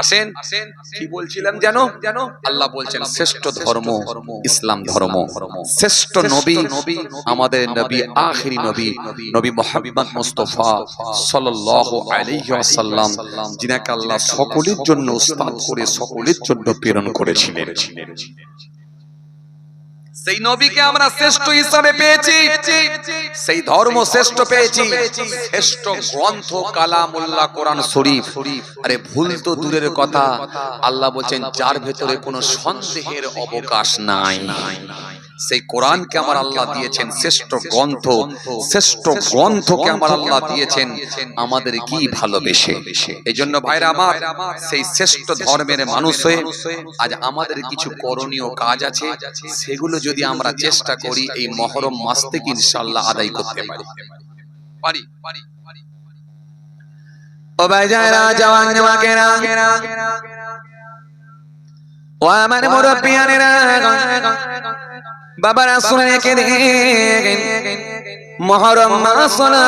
আসেন, কি বলছিলাম জানো জানো আল্লাহ বলছেন, শ্রেষ্ঠ ধর্ম ইসলাম ধর্ম। শ্রেষ্ঠ নবী আমাদের নবী, আখিরি নবী নবী মোহাম্মদ মুস্তফা সাল্লাল্লাহু আলাইহি ওয়াসাল্লাম, যিনাকে আল্লাহ সকলের জন্য উস্তাদ করে, সকলের জন্য প্রেরণ করেছিলেন। সেই নবীকে আমরা শ্রেষ্ঠ হিসাবে পেয়েছি, সেই ধর্ম শ্রেষ্ঠ পেয়েছি, শ্রেষ্ঠ গ্রন্থ কালামুল্লাহ কোরআন শরীফ। আরে ভুল তো দূরের কথা, আল্লাহ বলছেন, যার ভেতরে কোনো সন্দেহের অবকাশ নাই। সেই কোরআনকে আমার আল্লাহ দিয়েছেন শ্রেষ্ঠ গ্রন্থ। শ্রেষ্ঠ গ্রন্থকে আমার আল্লাহ দিয়েছেন। আমাদের কি ভালোবেসে? এই জন্য ভাইরা আমার সেই শ্রেষ্ঠ ধর্মের মানুষ হয়ে আজ আমাদের কিছু করণীয় কাজ আছে সেগুলো যদি আমরা চেষ্টা করি এই মহরম মাস থেকে ইনশাল্লাহ আদায় করতে পারি। পারি। পারি ও ভাইজানেরা জওয়ান জওয়াকেরা ও আমার মুরব্বিয়ানেরা। বাবারা শুনে মহরম মাস হলো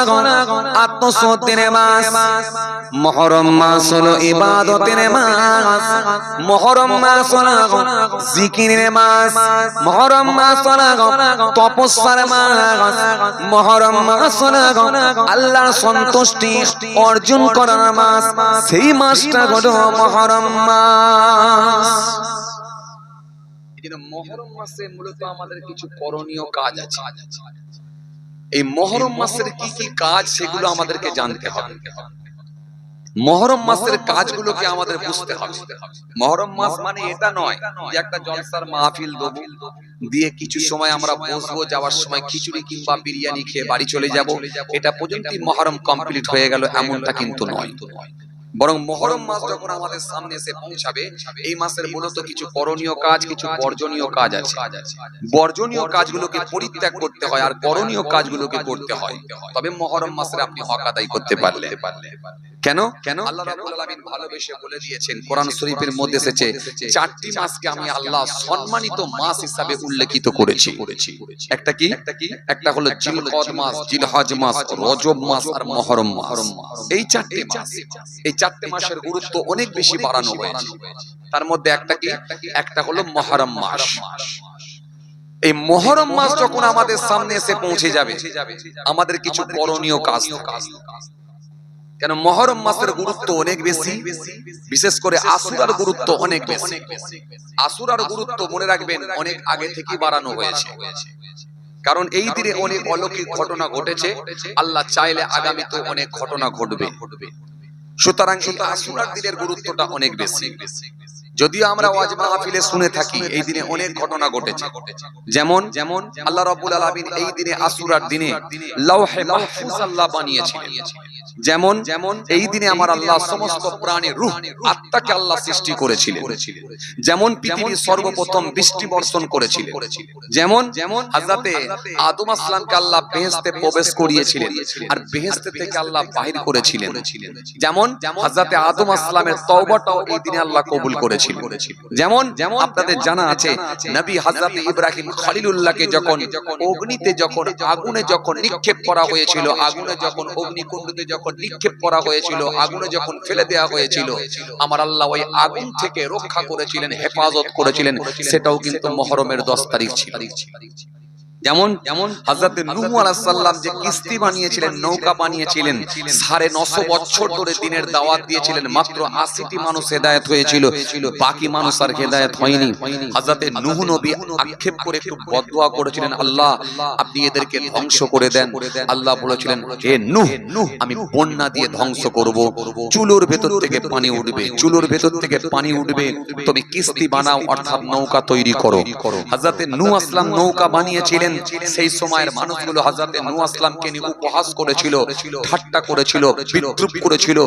আত্মসত্যের মাস। মহরম মাস হলো ইবাদতের মাস। মহরম মাস জিকিরের মাস। মহরম মাস তপস্যার মাস। মহরম মাস আল্লাহর সন্তুষ্টি অর্জন করার মাস। সেই মাসটা হলো মহরম মাস। জন্য মহরম মাসে মূলত আমাদের কিছু করণীয় কাজ আছে। এই মহরম মাসের কি কি কাজ সেগুলো আমাদেরকে জানতে হবে। মহরম মাসের কাজগুলোকে আমাদের বুঝতে হবে। মহরম মাস মানে এটা নয় যে একটা জলসার মাহফিল দেবো দিয়ে কিছু সময় আমরা বসবো যাওয়ার সময় খিচুড়ি কিংবা বিরিয়ানি খেয়ে বাড়ি চলে যাব। এটা পর্যন্তই মহরম কমপ্লিট হয়ে গেল এমনটা কিন্তু নয়। বরং মহরম মাস যখন আমাদের সামনে এসে পৌঁছাবে এই মাসের মূলত কিছু করণীয় কাজ কিছু বর্জনীয় কাজ আছে। বর্জনীয় কাজগুলোকে পরিত্যাগ করতে হয় আর করণীয় কাজগুলোকে করতে হয়। তবে মহরম মাসের আপনি হক আদায় করতে পারলে কেন? কেন? আল্লাহ রাব্বুল আলামিন ভালোবেসে বলে দিয়েছেন কোরআন শরীফের মধ্যে এসেছে চারটি মাসকে আমি আল্লাহ সম্মানিত মাস হিসাবে উল্লেখিত করেছি। একটা কি? একটা হলো জিলকদ মাস জিলহজ মাস রজব মাস আর মহরম মাস। এই চারটি মাস এই চারটি মাসের গুরুত্ব অনেক বেশি বাড়ানো হয়েছে। তার মধ্যে একটা কি? একটা হলো মহরম মাস। এই মহরম মাস যখন আমাদের সামনে এসে পৌঁছে যাবে আমাদের কিছু করণীয় কাজ কেন মহরম মাসের গুরুত্ব অনেক বেশি বিশেষ করে আসুরার গুরুত্ব অনেক বেশি। আসুরার গুরুত্ব মনে রাখবেন অনেক আগে থেকে বাড়ানো হয়েছে। কারণ এই দিনে অনেক অলৌকিক ঘটনা ঘটেছে। আল্লাহ চাইলে আগামীতে অনেক ঘটনা ঘটবে। সুতরাং এই আসুরার দিনের গুরুত্বটা অনেক বেশি। যদিও আমরা ওয়াজ মাহফিলে শুনে থাকি এই দিনে অনেক ঘটনা ঘটেছে। যেমন যেমন আল্লাহ রাব্বুল আলামিন এই দিনে আসুরার দিনে লৌহে মাহফুজ আল্লাহ বানিয়েছিলেন। যেমন যেমন এই দিনে আমার আল্লাহ সমস্ত প্রাণীর রূহ আত্মাকে আল্লাহ সৃষ্টি করেছিলেন। যেমন পৃথিবীর সর্বপ্রথম বৃষ্টি বর্ষণ করেছিলেন। যেমন যেমন হাজরাতে আদম আসলামকে আল্লাহ বেহেশতে প্রবেশ করিয়েছিলেন। আর বেহেশতে থেকে আল্লাহ বাহির করেছিলেন। যেমন হাজরাতে আদম আসলামের তওবাটাও এই দিনে আল্লাহ কবুল করেছিলেন যেমন যেমন আপনাদের জানা আছে নবী ইব্রাহিম খলিলুল্লাহকে যখন অগ্নিতে যখন আগুনে যখন নিক্ষেপ করা হয়েছিল আগুনে যখন অগ্নিকুণ্ডতে যখন নিক্ষেপ করা হয়েছিল আগুনে যখন ফেলে দেওয়া হয়েছিল আমার আল্লাহ ওই আগুন থেকে রক্ষা করেছিলেন হেফাজত করেছিলেন সেটাও কিন্তু মহরমের দশ তারিখ ছিল। যেমন যেমন হাজরাতে নূহ আলাইহিস সালাম যে কিস্তি বানিয়েছিলেন নৌকা বানিয়েছিলেন সাড়ে নশো বছর ধরে দিনের দাওয়াত দিয়েছিলেন মাত্র আশিটি মানুষ হেদায়েত হয়েছিল বাকি মানুষ আর হেদায়েত হয়নি। হাজরাতে নূহ নবী আক্ষেপ করে একটু বদদোয়া করেছিলেন আল্লাহ আপনি এদেরকে ধ্বংস করে দেন আল্লাহ বলেছিলেন হে নূহ আমি বন্যা দিয়ে ধ্বংস করব চুলোর ভেতর থেকে পানি উঠবে চুলোর ভেতর থেকে পানি উঠবে তুমি কিস্তি বানাও অর্থাৎ নৌকা তৈরি করো হাজরাতে নূহ আসলাম নৌকা বানিয়েছিলেন সেই সময়ের মানুষগুলো হাজরাতে নূহ আসলামকে নিয়ে উপহাস করেছিল, ঠাট্টা করেছিল, বিদ্রুপ করেছিল,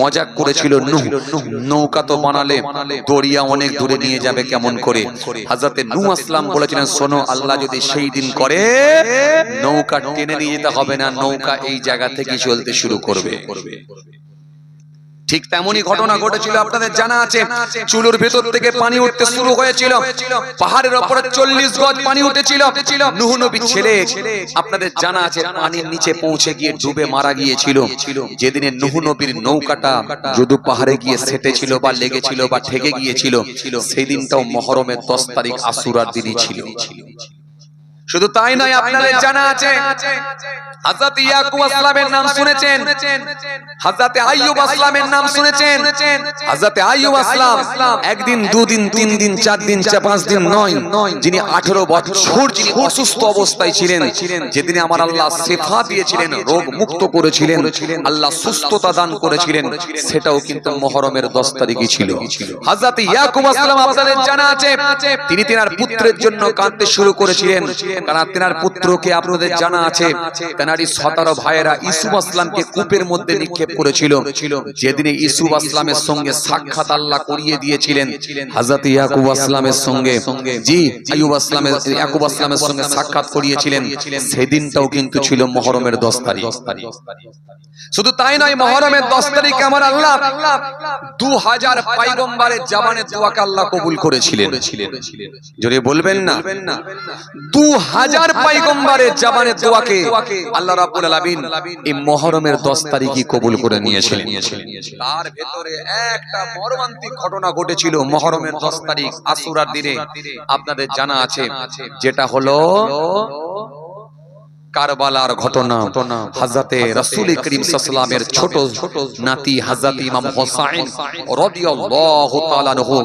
মজাক করেছিল নৌকা তো বানালে দরিয়া অনেক দূরে নিয়ে যাবে কেমন করে? হাজরাতে নূহ আসলাম বলেছিলেন, শোনো, আল্লাহ যদি সেই দিন করে, নৌকা টেনে নিয়ে যেতে হবে না, নৌকা এই জায়গা থেকে চলতে শুরু করবে। ঠিক তেমনই ঘটনা ঘটেছিল আপনাদের জানা আছে। চুলোর ভেতর থেকে পানি উঠতে শুরু হয়েছিল। পাহাড়ের ওপরে চল্লিশ গজ পানি উঠেছিল। নুহ নবী ছেলে আপনাদের জানা আছে পানির নিচে পৌঁছে গিয়ে ডুবে মারা গিয়েছিল। যেদিনে নুহ নবীর নৌকাটা যদু পাহাড়ে গিয়ে সেটেছিল বা লেগেছিল বা ঠেকে গিয়েছিল সেই দিনটাও মহরমের দশ তারিখ আসুরার দিনই ছিল। শুধু তাই নয় আপনাদের জানা আছে। হযরত ইয়াকুব আসলামের নাম শুনেছেন। হযরত আইয়ুব আসলামের নাম শুনেছেন। হযরত আইয়ুব আসলাম একদিন দুদিন তিন দিন চার দিন চার পাঁচ দিন নয় যিনি 18 বছর যিনি অসুস্থ অবস্থায় ছিলেন যেদিনে আমার আল্লাহ শেফা দিয়েছিলেন রোগ মুক্ত করেছিলেন আল্লাহ সুস্থতা দান করেছিলেন সেটাও কিন্তু মুহররমের 10 তারিখই ছিল। হযরত ইয়াকুব আসলাম আপনাদের জানা আছে। তিনি তেনার পুত্রের জন্য কাঁদতে শুরু করেছিলেন। কারণ তেনার পুত্রকে আপনাদের জানা আছে। তেনারি সতেরো ভাইয়েরা ইসুফ আসলামকে কূপের মধ্যে নিক্ষেপ করেছিল। যেদিনে ইসুফ আসলামের সঙ্গে সাক্ষাৎ আল্লাহ করিয়ে দিয়েছিলেন হাজরত ইয়াকুব আসলামের সঙ্গে। জি, আইয়ুব আসলামের, ইয়াকুব আসলামের সঙ্গে সাক্ষাৎ করিয়েছিলেন। সেদিনটাও কিন্তু ছিল মহরমের দশ তারিখ। শুধু তাই নয়, মহরমের দশ তারিখ আমার আল্লাহ দু হাজার পাইগম্বারের জামানের দোয়াকে আল্লাহ কবুল করেছিলেন। জোরে বলবেন না? দু হাজার পাইগম্বারের জামানের দোয়াকে আল্লাহ রাব্বুল আলামিন এই মহরমের 10 তারিখই কবুল করে নিয়েছিলেন। তার ভেতরে একটা মর্মান্তিক ঘটনা ঘটেছিল মহরমের 10 তারিখ আশুরার দিনে। আপনাদের জানা আছে, যেটা হলো কারবালার ঘটনা। হযরতে রাসূল করিম সাল্লামের ছোট নাতি হযরত ইমাম হোসাইন রাদিয়াল্লাহু তাআলা আনহু।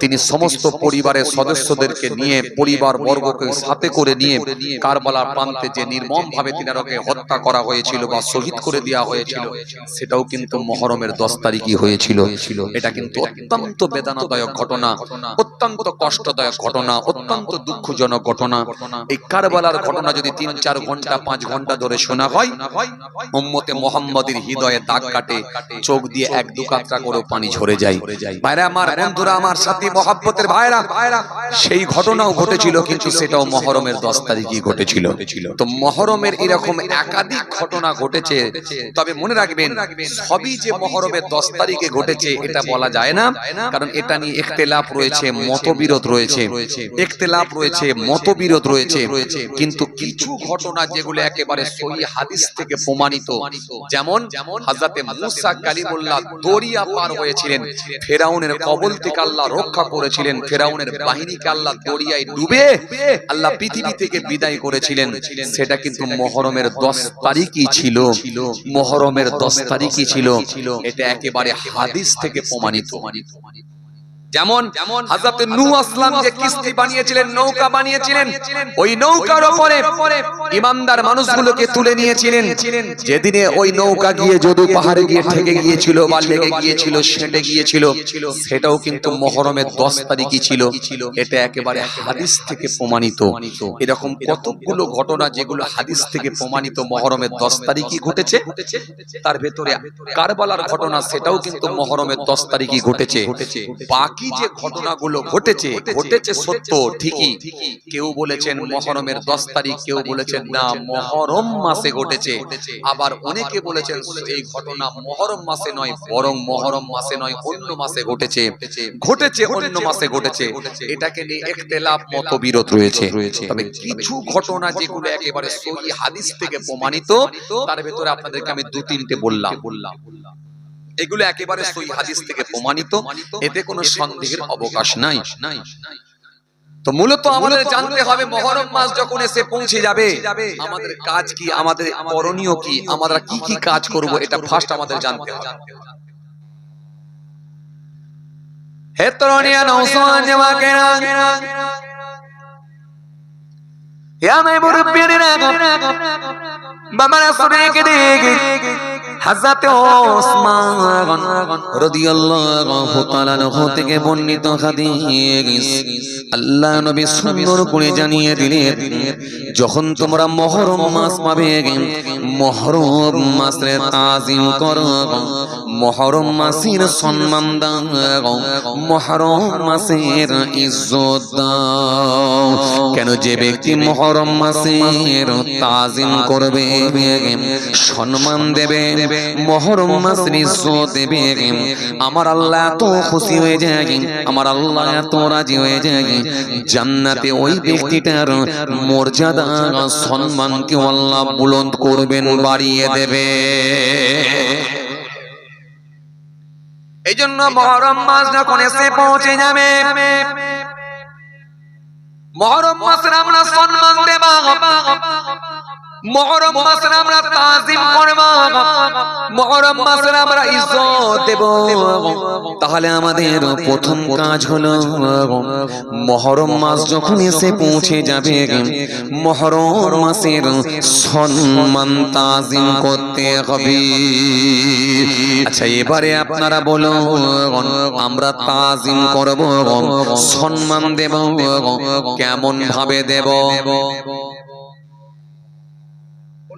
তিনি সমস্ত পরিবারের সদস্যদেরকে নিয়ে পরিবার বর্গকে সাথে করে নিয়ে কারবালার প্রান্তে যে নির্মম ভাবে তিনারকে হত্যা করা হয়েছিল বা শহীদ করে দেওয়া হয়েছিল সেটাও কিন্তু মহরমের 10 তারিখই হয়েছিল। এটা কিন্তু অত্যন্ত বেদনাদায়ক ঘটনা অত্যন্ত কষ্টদায়ক ঘটনা অত্যন্ত দুঃখজনক ঘটনা। এই কারবালার ঘটনা যদি তিন চার ঘণ্টা পাঁচ ঘণ্টা ধরে শোনা হয়। উম্মতে মোহাম্মদের হৃদয়ে দাগ কাটে চোখ দিয়ে এক দু কাতরা করে পানি ঝরে যায়। ভাইরা আমার বন্ধুরা আমার সাথী মহাব্বতের ভাইরা সেই ঘটনাও ঘটেছিল কিন্তু সেটাও মহরমের দশ তারিখই ঘটেছিল। তো মহরমের এরকম একাধিক ঘটনা ঘটেছে। তবে মনে রাখবেন সবই যে মহরমের দশ তারিখে ঘটেছে এটা বলা যায় না। কারণ এটা নিয়ে একতেলাপ রয়েছে মতবিরোধ রয়েছে। একতেলাপ রয়েছে মতবিরোধ রয়েছে। কিন্তু কিছু ঘটনা যেগুলো একেবারে সহি হাদিস থেকে প্রমাণিত। যেমন হযরতে মুসা কালিমুল্লাহ দরিয়া পার হয়েছিলেন। ফেরাউনের কবল থেকে আল্লাহ রক্ষা করেছিলেন। ফেরাউনের বাহিনীকে আল্লাহ দরিয়ায় ডুবে। আল্লাহ পৃথিবী থেকে বিদায় করেছিলেন। সেটা কিন্তু মহরমের 10 তারিখই ছিল। মহরমের 10 তারিখই ছিল। এটা একেবারে হাদিস থেকে প্রমাণিত। যেমন হযরত নূহ আসলাম যে কিস্তি বানিয়েছিলেন নৌকা বানিয়েছিলেন ওই নৌকার উপরে ইমানদার মানুষগুলোকে তুলে নিয়েছিলেন। যেদিনে ওই নৌকা গিয়ে যদু পাহাড়ে গিয়ে ঠেকে গিয়েছিল বা লেগে গিয়েছিল সেটে গিয়েছিল সেটাও কিন্তু মহরমের 10 তারিখই ছিল। এটা একেবারে হাদিস থেকে প্রমাণিত। এরকম কতগুলো ঘটনা যেগুলো হাদিস থেকে প্রমাণিত মহরমের 10 তারিখই ঘটেছে। তার ভেতরে কারবালার ঘটনা সেটাও কিন্তু মহরমের 10 তারিখই ঘটেছে বাকি যে ঘটনাগুলো ঘটেছে ঘটেছে সত্য ঠিকই। কেউ বলেছেন মহরমের দশ তারিখ কেউ বলেছেন না মহরম মাসে ঘটেছে। আবার অনেকে বলেছেন এই ঘটনা মহরম মাসে নয় বরং মহরম মাসে নয় অন্য মাসে ঘটেছে। ঘটেছে। অন্য মাসে ঘটেছে। এটাকে নিয়ে একতেলাপ মতবিরোধ রয়েছে। তবে কিছু ঘটনা যেগুলো একেবারে সহি হাদিস থেকে প্রমাণিত তার ভেতরে আপনাদেরকে আমি দু তিনটে বললাম। বললাম। এগুলো একেবারে সই হাদিস থেকে প্রমাণিত। এতে কোনো সন্দেহের অবকাশ নাই। তো মূলত আমাদের জানতে হবে মহরম মাস যখন এসে পৌঁছে যাবে আমাদের কাজ কি আমাদের করণীয় কি আমরা কি কি কাজ করব এটা ফার্স্ট আমাদের জানতে হবে। হে তরুণিয়া নৌসমান জামাকেরা হে আমার মুরব্বিরা বাবারা শুনে কে দেখে ওসমান রাদিয়াল্লাহু তাআলা থেকে বর্ণিত হাদিস। আল্লাহ নবী সুন্দর করে জানিয়ে দিলেন, যখন তোমরা মহরম মাস পাবে, মহরম মাসের তাজিম করো, মহরম মাসের সম্মান দাও, মহরম মাসের ইজ্জত দাও। কেন যে ব্যক্তি মহরম মাসের তাজিম করবে, সম্মান দেবে মহরম মাসের ইজ্জত দেবে। আমার আল্লাহ এত খুশি হয়ে যায় আমার আল্লাহ এত রাজি হয়ে যায় জান্নাতে ওই ব্যক্তিটার মর্যাদা সম্মানকে আল্লাহ বুলন্দ করবেন বাড়িয়ে দেবে। এই জন্য মহরম মাস যখন এসে পৌঁছে যাবে মহরম মাসের আমরা সম্মান দেব। মহরম আমরা তাজিম করব মহরম আমরা ইজ্জত দেব। তাহলে আমাদের প্রথম কাজ হলো, মহরম মাস যখন এসে পৌঁছে যাবে, মহরম মাসের সম্মান তাজিম করতে হবে। আচ্ছা এবারে আপনারা বলো, আমরা তাজিম করব, সম্মান দেব কেমন ভাবে দেব?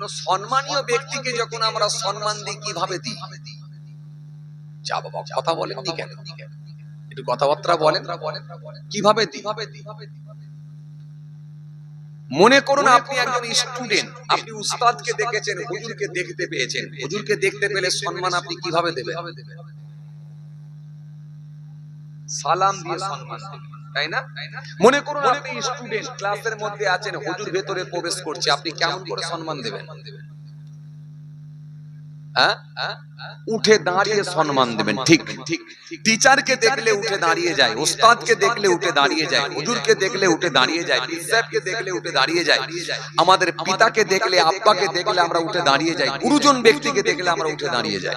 সম্মানীয় ব্যক্তিকে যখন আমরা সম্মান দিই কীভাবে দিই? যা বাবা কথা বলেন কি কেন একটু কথাবার্তা বলেন। কীভাবে দিই? মনে করুন আপনি একজন স্টুডেন্ট আপনি উস্তাদকে দেখেছেন হুজুরকে দেখতে পেয়েছেন। হুজুরকে দেখতে পেলে সম্মান আপনি কীভাবে দেবেন? সালাম দিয়ে সম্মান তাই না? মনে করুন আপনি স্টুডেন্ট ক্লাসের মধ্যে আছেন হুজুর ভেতরে প্রবেশ করছে আপনি কেমন করে সম্মান দেবেন? উঠে দাঁড়িয়ে সম্মান দেবেন ঠিক। ঠিক। টিচারকে দেখলে উঠে দাঁড়িয়ে যায় ওস্তাদকে দেখলে উঠে দাঁড়িয়ে যায় হুজুরকে দেখলে উঠে দাঁড়িয়ে যায় সাহেবকে দেখলে উঠে দাঁড়িয়ে যায়। আমাদের পিতাকে দেখলে আব্বাকে দেখলে আমরা উঠে দাঁড়িয়ে যাই গুরুজন ব্যক্তিকে দেখলে আমরা উঠে দাঁড়িয়ে যাই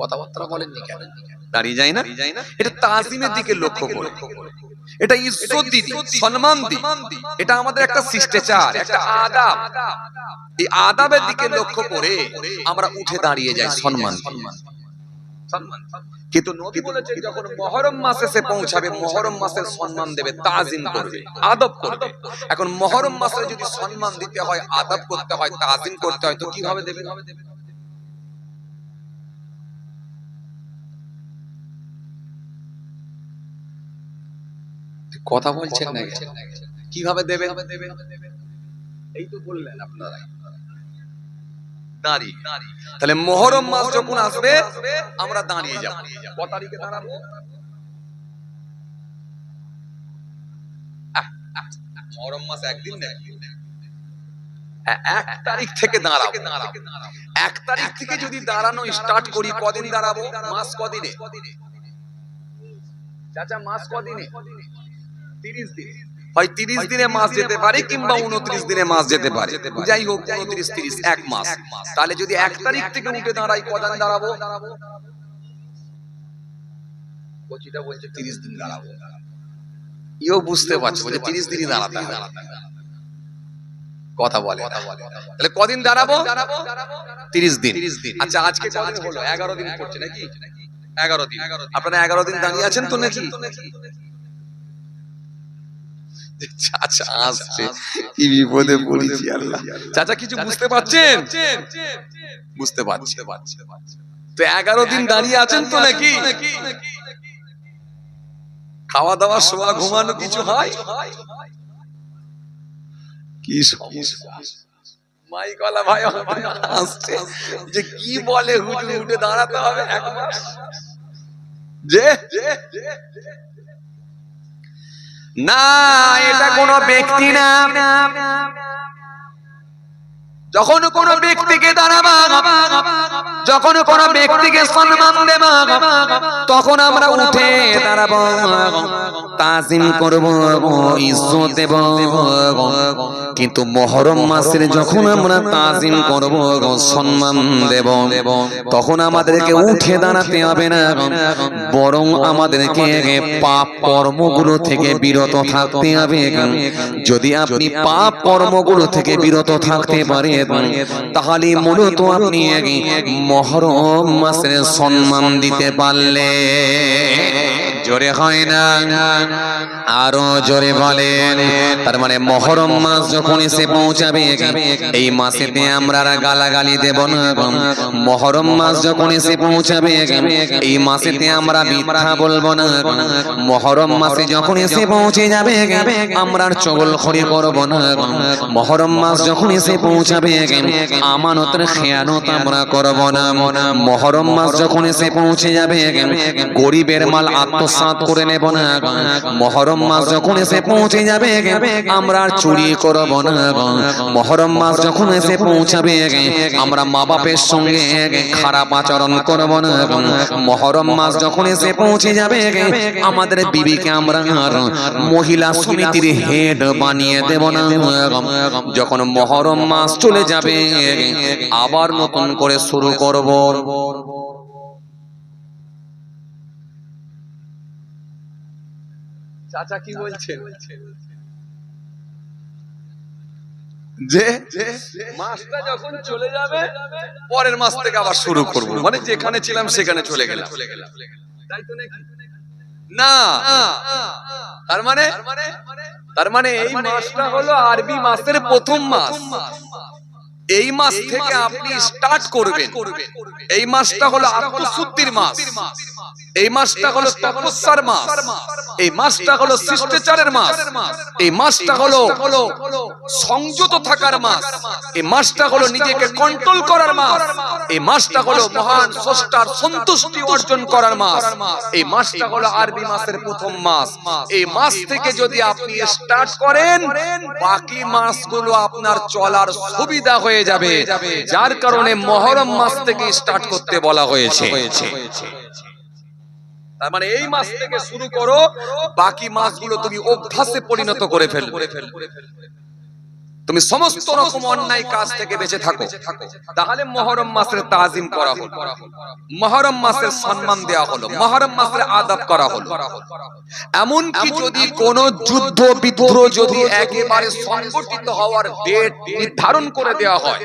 কথাবার্তা বলেননি কেন? দাঁড়িয়ে যায় না? এটা তাজিমের দিকে লক্ষ্য করে। এটা ইজ্জত দিদি সম্মান দি এটা আমাদের একটা শিষ্টাচার একটা আদাব। এই আদাবের দিকে লক্ষ্য করে আমরা উঠে দাঁড়িয়ে যাই সম্মান দিয়ে। কিন্তু নবী বলেছেন যখন মহরম মাস এসে পৌঁছাবে মহরম মাসের সম্মান দেবে তাজিম করবে আদব করবে। এখন মহরম মাসে যদি সম্মান দিতে হয় আদব করতে হয় তাজিম করতে হয় তো কীভাবে দেবে? কথা বলছেন না কীভাবে দেবে এই তো বললেন আপনারা। তাহলে মহরম মাস যখন আসবে আমরা দাঁড়িয়ে যাব। ক তারিখে দাঁড়াবো? মহরম মাস একদিন এক তারিখ থেকে দাঁড়াবো। এক তারিখ থেকে যদি দাঁড়ানো স্টার্ট করি কদিন দাঁড়াবো? মাস কদিনে? চাচা মাস কদিনে? হয় তিরিশ দিনে মাস যেতে পারে কিংবা উনত্রিশ দিনে মাস যেতে পারে। যাই হোক উনত্রিশ তিরিশ এক মাস। তাহলে যদি এক তারিখ থেকে উঠে দাঁড়াই কদিন দাঁড়াবো। কচিটা বলছে তিরিশ দিন দাঁড়াবো। ইও বুঝতে পারছে বলছে তিরিশ দিনই দাঁড়াতে কথা বলে। তাহলে কদিন দাঁড়াবো? তিরিশ দিন। আচ্ছা আজকে হলো? এগারো দিন পড়ছে নাকি? এগারো দিন। আপনারা এগারো দিন দাঁড়িয়ে আছেন তো নাকি? চাচা আসছে কি বিপদে পড়েছি আল্লাহ। চাচা কিছু বুঝতে পারছেন? বুঝতে পারছি। তো এগারো দিন দাঁড়িয়ে আছেন তো নাকি? খাওয়া দাওয়া শোয়া ঘুমানো কিছু হয়? কি সমস্যা? মাইকওয়ালা ভাই আসছে যে কি বলে হুজুর উঠে দাঁড়াতে হবে এক মাস? যে। না এটা কোনো ব্যক্তি না। যখন কোন ব্যক্তিকে দাঁড়াবা যখন কোন ব্যক্তিকে সম্মান দেব তখন আমরা উঠে দাঁড়াবো, তাজিম করব, ইজ্জত দেব। কিন্তু মহরম মাসের যখন আমরা তাজিম করব, সম্মান দেব, তখন আমাদেরকে উঠে দাঁড়াতে হবে না, বরং আমাদেরকে পাপ কর্মগুলো থেকে বিরত থাকতে হবে। যদি আপনি পাপ কর্মগুলো থেকে বিরত থাকতে পারেন তাহলে মূলত আপনি মহরম মাসের সম্মান দিতে পারলে। জোরে হয় না। আরও জোরে বলেন তার মানে মহরম মাস যখন এসে পৌঁছাবে, এই মাসেতে আমরা গালাগালি দেব না মহরম মাস যখন এসে পৌঁছাবে, এই মাসেতে আমরা মিথ্যা বলব না মহরম মাসে যখন এসে পৌঁছে যাবে, আমরা আর চগল খড়ি করব না মহরম মাস যখন এসে পৌঁছাবে, আমানতের খেয়ানত আমরা করব না। মহরম মাস যখন এসে পৌঁছে যাবে, গরিবের মাল আত্মসাৎ করে নেব না মহরম মাস যখন এসে পৌঁছে যাবে আমরা চুরি করব না মহরম মাস যখন এসে পৌঁছাবে আমরা মা বাপের সঙ্গে খারাপ আচরণ করব না মহরম মাস যখন এসে পৌঁছে যাবে আমাদের বিবিকে আমরা মহিলা সমিতির হেড বানিয়ে দেব না যখন মহরম মাস চলে যাবে আবার নতুন করে শুরু করব। চাচা কি বলছেন? যে মাসটা যখন চলে যাবে পরের মাস থেকে আবার শুরু করব। মানে যেখানে ছিলাম সেখানে চলে গেলাম। তাই তো নাকি? না। তার মানে? তার মানে? এই মাসটা হলো আরবি মাসের প্রথম মাস এই মাস থেকে আপনি স্টার্ট করবেন। এই মাসটা হলো আত্মশুদ্ধির মাস এই মাসটা হলো তপস্যার মাস। এই মাসটা হলো শিষ্টাচারের মাস। এই মাসটা হলো সংযত থাকার মাস। এই মাসটা হলো নিজেকে কন্ট্রোল করার মাস। এই মাসটা হলো মহান স্রষ্টার সন্তুষ্টি অর্জন করার মাস। এই মাসটা হলো আরবি মাসের প্রথম মাস। এই মাস থেকে যদি আপনি স্টার্ট করেন, বাকি মাসগুলো আপনার চলার সুবিধা হয়ে যাবে। যার কারণে মহরম মাস থেকে স্টার্ট করতে বলা হয়েছে। তার মানে এই মাস থেকে শুরু করো বাকি মাসগুলো তুমি অভ্যাসে পরিণত করে ফেলবে। তুমি সমস্ত রকম অন্যায় কাজ থেকে বেঁচে থাকো। তাহলে মহরম মাসের তাজিম করা হলো। মহরম মাসের সম্মান দেওয়া হলো। মহরম মাসের আদাব করা হলো। এমন কি যদি কোন যুদ্ধ বিদ্রোহ যদি একেবারে সংগঠিত হওয়ার ডেট নির্ধারণ করে দেওয়া হয়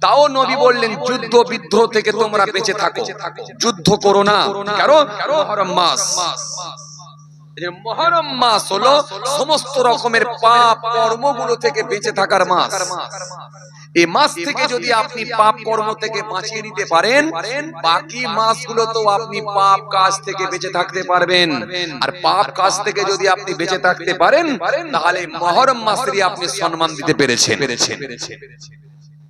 তাও নবী বললেন যুদ্ধ বিদ্রোহ থেকে তোমরা বেঁচে থাকো। যুদ্ধ করো না। কারণ মহরম মাস। মহরম মাস হলো সমস্ত রকমের পাপ কর্মগুলো থেকে বেঁচে থাকার মাস। এই মাস থেকে যদি আপনি পাপ কর্ম থেকে বাঁচিয়ে নিতে পারেন, বাকি মাসগুলো তো আপনি পাপ কাজ থেকে বেঁচে থাকতে পারবেন। আর পাপ কাজ থেকে যদি আপনি বেঁচে থাকতে পারেন, তাহলে মহরম মাসেরই আপনি সম্মান দিতে পেরেছেন।